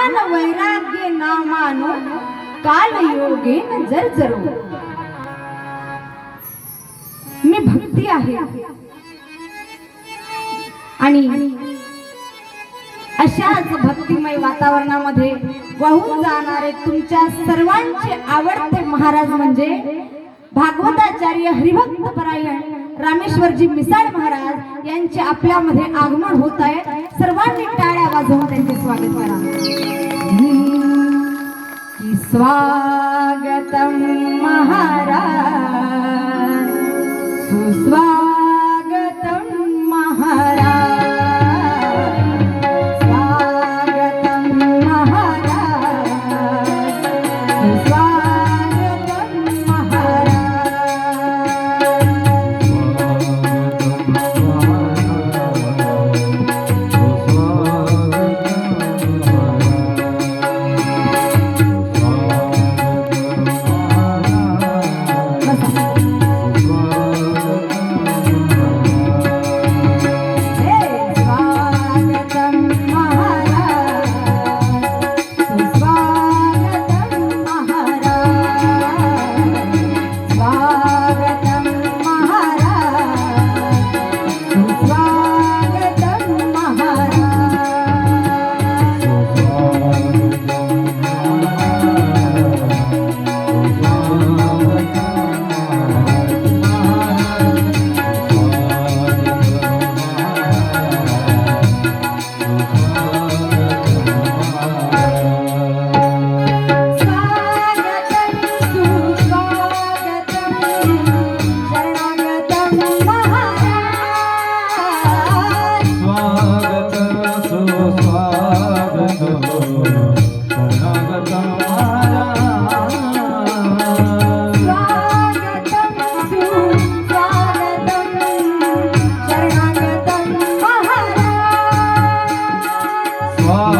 ज्ञान वैराग्य नामानो काल योगेन जर मी भक्ती आहे. आणि अशाच भक्तिमय वातावरणामध्ये वाहून जाणारे तुमच्या सर्वांचे आवडते महाराज म्हणजे भागवताचार्य हरिभक्त परायण रामेश्वरजी मिसाळ महाराज यांचे आपल्यामध्ये आगमन होत आहे. सर्वांनी टाळ्या वाजवून त्यांचे स्वागत करा. स्वाहा Oh.